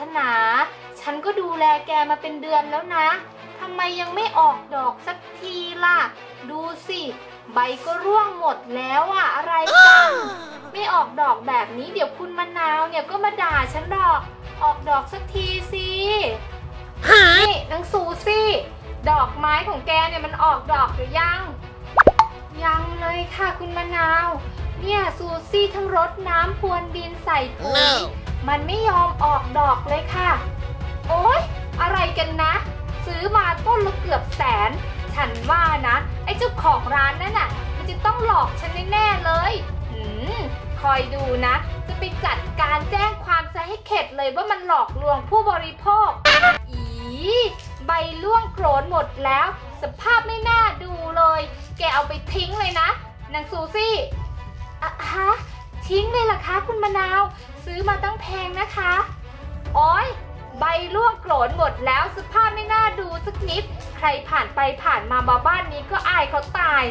ถนา ฉันก็ดูแลแกมาเป็นเดือนแล้วนะทำไมยังไม่ออกดอกสักทีล่ะ ดูสิ ใบก็ร่วงหมดแล้วอะอะไรกัน ไม่ออกดอกแบบนี้เดี๋ยวคุณมะนาวเนี่ยก็มาด่าฉันดอก ออกดอกสักทีสินี่นางซูซี่ ดอกไม้ของแกเนี่ยมันออกดอกหรือยัง ยังเลยค่ะคุณมะนาว เนี่ยซูซี่ทั้งรดน้ำพรวนดินใส่ปุ๋ย มันไม่ยอมออกดอกเลยค่ะ โอ๊ย อะไรกันนะ ซื้อมาต้นละเกือบแสน ฉันว่านะ ไอ้เจ้าของร้านนั่นน่ะ มันจะต้องหลอกฉันแน่ๆเลยหืมคอยดูนะ จะไปจัดการแจ้งความซะให้เข็ดเลยว่ามันหลอกลวงผู้บริโภค อีใบล่วงโกรนหมดแล้ว สภาพไม่น่าดูเลย แกเอาไปทิ้งเลยนะนางซูซี่อะฮะทิ้งเลยเหรอคะคุณมะนาว ซื้อมาตั้งแพงนะคะ โอ้ยใบร่วงโกรนหมดแล้วสภาพไม่น่าดูสักนิด ใครผ่านไปผ่านมามาบ้านนี้ก็อายเขาตาย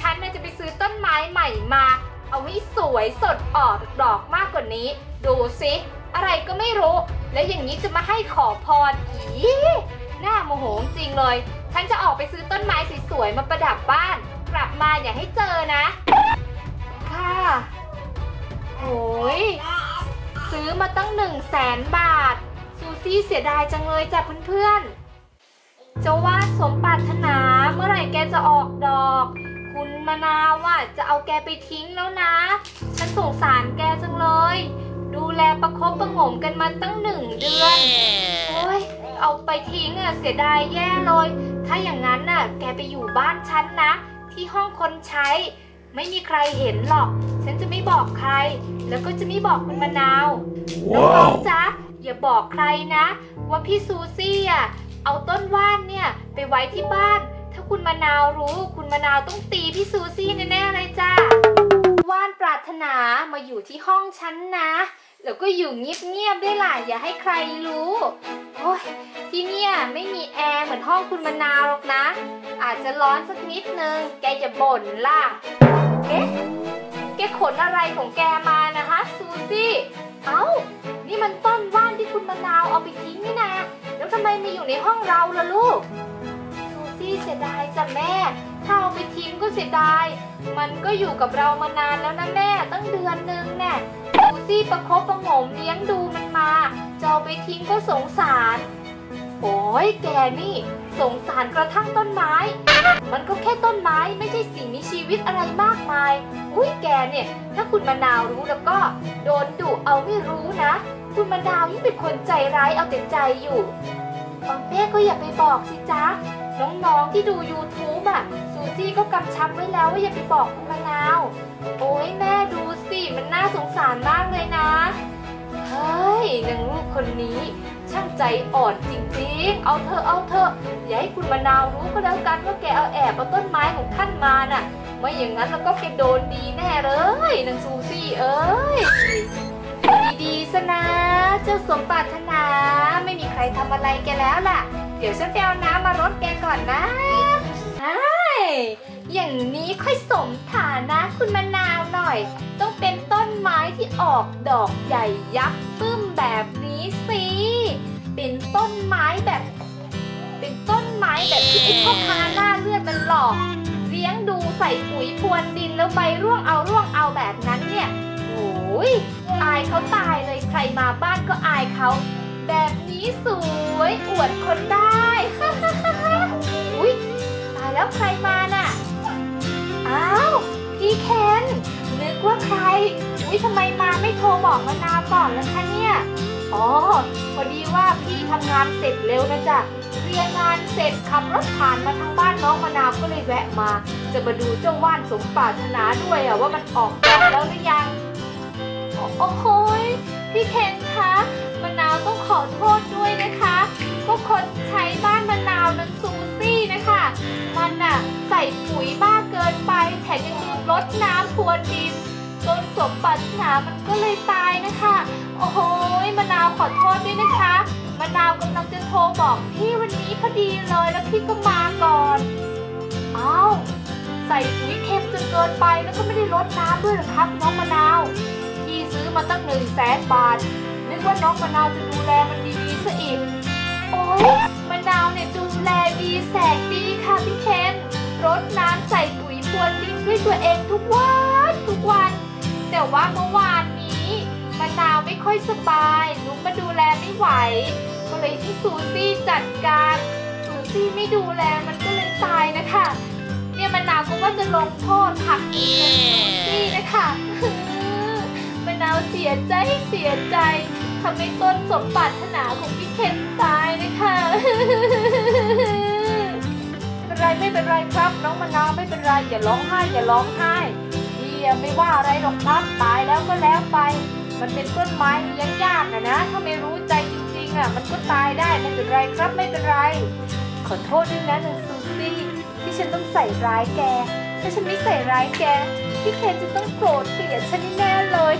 ฉันน่ะจะไปซื้อต้นไม้ใหม่มา เอาให้สวยสดออกดอกมากกว่านี้ ดูสิอะไรก็ไม่รู้ แล้วอย่างนี้จะมาให้ขอพรอีหน้าโมโหจริงเลย ฉันจะออกไปซื้อต้นไม้สวยๆมาประดับบ้าน กลับมาอย่าให้เจอนะ ค่ะโอ้ย ซื้อมาตั้งหนึ่งแสนบาท ซูซี่เสียดายจังเลยจ้ะเพื่อนๆจะว่าสมปรารถนาเมื่อไหร่แกจะออกดอก คุณมะนาวว่าจะเอาแกไปทิ้งแล้วนะ ฉันสงสารแกจังเลย ดูแลประคบประงมกันมาตั้งหนึ่งเดือนโอ้ยเอาไปทิ้งอะเสียดายแย่เลย ถ้าอย่างนั้นน่ะแกไปอยู่บ้านฉันนะ ที่ห้องคนใช้ ไม่มีใครเห็นหรอก ฉันจะไม่บอกใคร แล้วก็จะไม่บอกคุณมะนาวน้องๆจ๊ะอย่าบอกใครนะ ว่าพี่ซูซี่อะเอาต้นว่านเนี่ยไปไว้ที่บ้าน ถ้าคุณมะนาวรู้ คุณมะนาวต้องตีพี่ซูซี่แน่ๆเลยจ้าว่านปรารถนามาอยู่ที่ห้องฉันนะ แล้วก็อยู่เงียบๆได้วยล่ะอย่าให้ใครรู้โอ้ยที่เนี่ยไม่มีแอร์เหมือนห้องคุณมะนาวหรอกนะ อาจจะร้อนสักนิดนึง แกจะบ่นล่ะเอ๊ะ แกขนอะไรของแกมานะคะซูซี่ เอ้า นี่มันต้นว่านที่คุณมะนาวเอาไปทิ้งนี่นาแล้วทำไมมาอยู่ในห้องเราล่ะลูก ซูซี่เสียดายจ้ะแม่ ถ้าเอาไปทิ้งก็เสียดาย มันก็อยู่กับเรามานานแล้วนะแม่ ตั้งเดือนนึงแน่ซูซี่ประคบประหงมเลี้ยงดูมันมา จะเอาไปทิ้งก็สงสาร โอ้ยแกนี่ สงสารกระทั่งต้นไม้ มันก็แค่ต้นไม้ไม่ใช่สิ่งมีชีวิตอะไรมากมาย อุ้ยแกเนี่ย ถ้าคุณมะนาวรู้แล้วก็ โดนดุเอาไม่รู้นะ คุณมะนาวยิ่งเป็นคนใจร้ายเอาแต่ใจอยู่เออแม่ก็อย่าไปบอกสิจ๊ะ น้องๆที่ดู YouTube อะ ซูซี่ก็กำชับไว้แล้วว่าอย่าไปบอกคุณมะนาว โอ้ยแม่ดูสิ มันน่าสงสารมากเลยนะ เฮ้ยนางลูกคนนี้ ช่างใจอ่อนจริงๆ เอาเถอเอาเถออย่าให้คุณมะนาวรู้ก็แล้วกันว่าแกเอาแอบเอาต้นไม้ของท่านมาน่ะ ไม่อย่างนั้นแล้วก็แกโดนดีแน่เลยนางซูซี่เอ้ยดีๆซะนะ เจ้าสมปรารถนาไม่มีใครทำอะไรแกแล้วล่ะ เดี๋ยวฉันไปเอาน้ำมารดแกก่อนนะใช่อย่างนี้ค่อยสมฐานะคุณมะนาวหน่อย ออกดอกใหญ่ยักษ์ปึ้มแบบนี้สิ เป็นต้นไม้แบบ เป็นต้นไม้แบบที่ไอ้พ่อค้าหน้าเลือดมันหลอก เลี้ยงดูใส่ปุ๋ยพรวนดินแล้วใบร่วงเอาร่วงเอาแบบนั้นเนี่ยโอ้ยอายเขาตายเลยใครมาบ้านก็อายเขา แบบนี้สวยอวดคนได้อุ้ยตายแล้วใครมาน่ะ อ้าว พี่เคนนึกว่าใคร อุ้ยทำไมมาไม่โทรบอกมานาวก่อนล่ะคะเนี่ย อ๋อ พอดีว่าพี่ทำงานเสร็จเร็วนะจ๊ะเคลียร์งานเสร็จขับรถผ่านมาทางบ้านน้องมะนาวก็เลยแวะมา จะมาดูเจ้าว่านสมปรารถนาด้วยอะว่ามันออกดอกแล้วหรือยัง โอ้โหยพี่เคนคะมะนาวต้องขอโทษด้วยนะคะก็คนใช้บ้านมะนาวนั้นซูซี่นะคะ มันน่ะใส่ปุ๋ยมากเกินไปแถมยังลืมรดน้ำพรวนดิน จนสมปรารถนามันก็เลยตายนะคะ โอ้โหยมะนาวขอโทษด้วยนะคะมะนาวกำลังจะโทรบอกพี่วันนี้พอดีเลยแล้วพี่ก็มาก่อนอ้าวใส่ปุ๋ยเค็มจนเกินไปแล้วก็ไม่ได้รดน้ำด้วยหรอครับน้องมะนาวพี่ซื้อมาตั้งหนึ่งแสนบาทนึกว่าน้องมะนาวจะดูแลมันดีๆซะอีกโอ้ยมะนาวเนี่ยดูแลดีแสนดีค่ะพี่เคนรดน้ำใส่ปุ๋ยพรวนดินด้วยตัวเองทุกวันทุกวัน แต่ว่าเมื่อวานนี้มะนาวไม่ค่อยสบายลุงมาดูแลไม่ไหว ก็เลยที่ซูซี่จัดการซูซี่ไม่ดูแลมันก็เลยตายนะคะ เนี่ยมะนาวก็ว่าจะลงโทษผักอีกนี่นะคะมะนาวเสียใจเสียใจทำให้ต้นสมปรารถนาของพี่เคนตายนะคะไม่เป็นไรไม่เป็นไรครับ น้องมะนาวไม่เป็นไรอย่าร้องไห้อย่าร้องไห้ พี่ยังไม่ว่าอะไรหรอกครับตายแล้วก็แล้วไป มันเป็นต้นไม้เลี้ยงยากนะนะ ถ้าไม่รู้ใจจริงๆอะมันก็ตายได้ไม่เป็นไรครับไม่เป็นไร ขอโทษด้วยนะนางซูซี่ที่ฉันต้องใส่ร้ายแก ถ้าฉันไม่ใส่ร้ายแก พี่เคนจะต้องโกรธเกลียดฉันแน่เลย